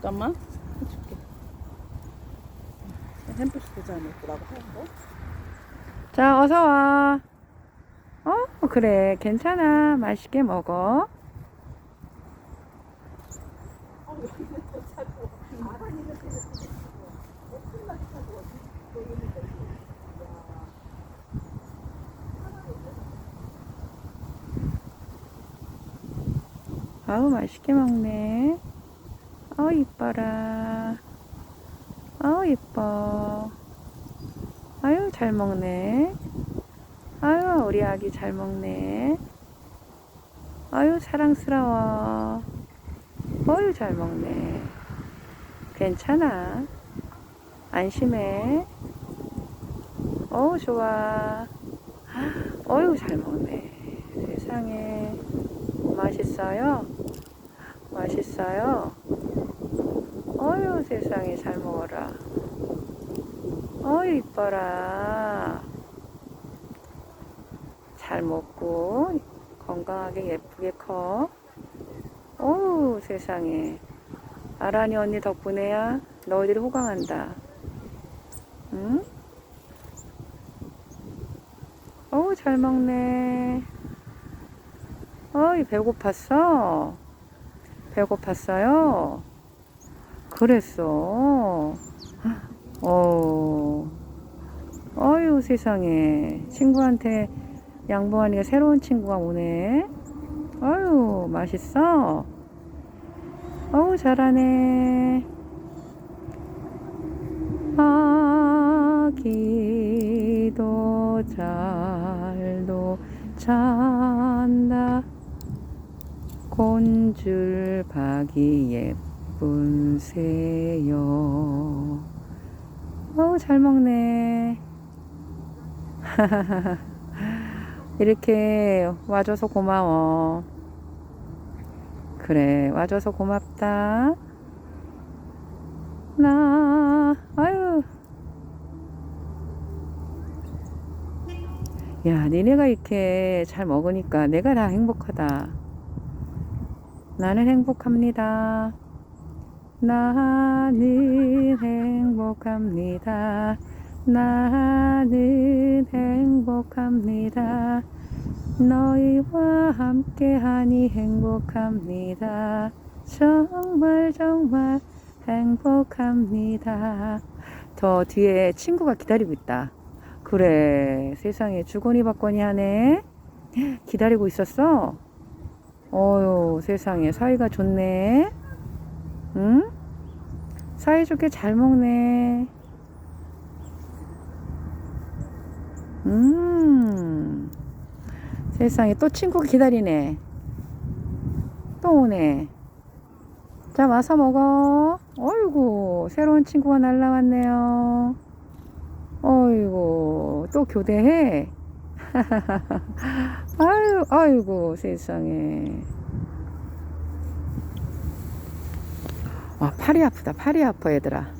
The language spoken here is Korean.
잠깐만 해줄게 햄버스 되지 않을거라고 하는데 자, 어서 와. 어, 그래. 괜찮아. 맛있게 먹어. 아우, 맛있게 먹네. 아우, 이뻐라. 아우, 이뻐. 아유, 잘 먹네. 아유, 우리 아기 잘 먹네. 아유, 사랑스러워. 어유, 잘 먹네. 괜찮아. 안심해. 어우, 좋아. 어유, 잘 먹네. 세상에. 맛있어요? 맛있어요? 세상에 잘 먹어라. 어이 이뻐라 잘 먹고 건강하게 예쁘게 커 어우 세상에 아란이 언니 덕분에야 너희들이 호강한다 응? 어우 잘 먹네 어이 배고팠어? 배고팠어요? 그랬어 어, 어유 세상에. 친구한테 양보하니까 새로운 친구가 오네. 어유 맛있어. 어우, 잘하네. 아기도 잘도 잔다. 곤줄 박이 예 쁜 새요. 어우, 잘 먹네. 이렇게 와줘서 고마워. 그래, 와줘서 고맙다. 나, 아유. 야, 니네가 이렇게 잘 먹으니까 내가 다 행복하다. 나는 행복합니다. 나는 행복합니다. 나는 행복합니다. 너희와 함께하니 행복합니다. 정말 정말 행복합니다. 저 뒤에 친구가 기다리고 있다. 그래, 세상에 주거니 받거니 하네. 기다리고 있었어? 어유, 세상에 사이가 좋네. 응? 사이좋게 잘 먹네. 음, 세상에 또 친구가 기다리네. 또 오네. 자, 와서 먹어. 어이구, 새로운 친구가 날라왔네요. 어이구, 또 교대해. 아유, 아이고, 세상에. 아, 팔이 아프다. 팔이 아파, 얘들아.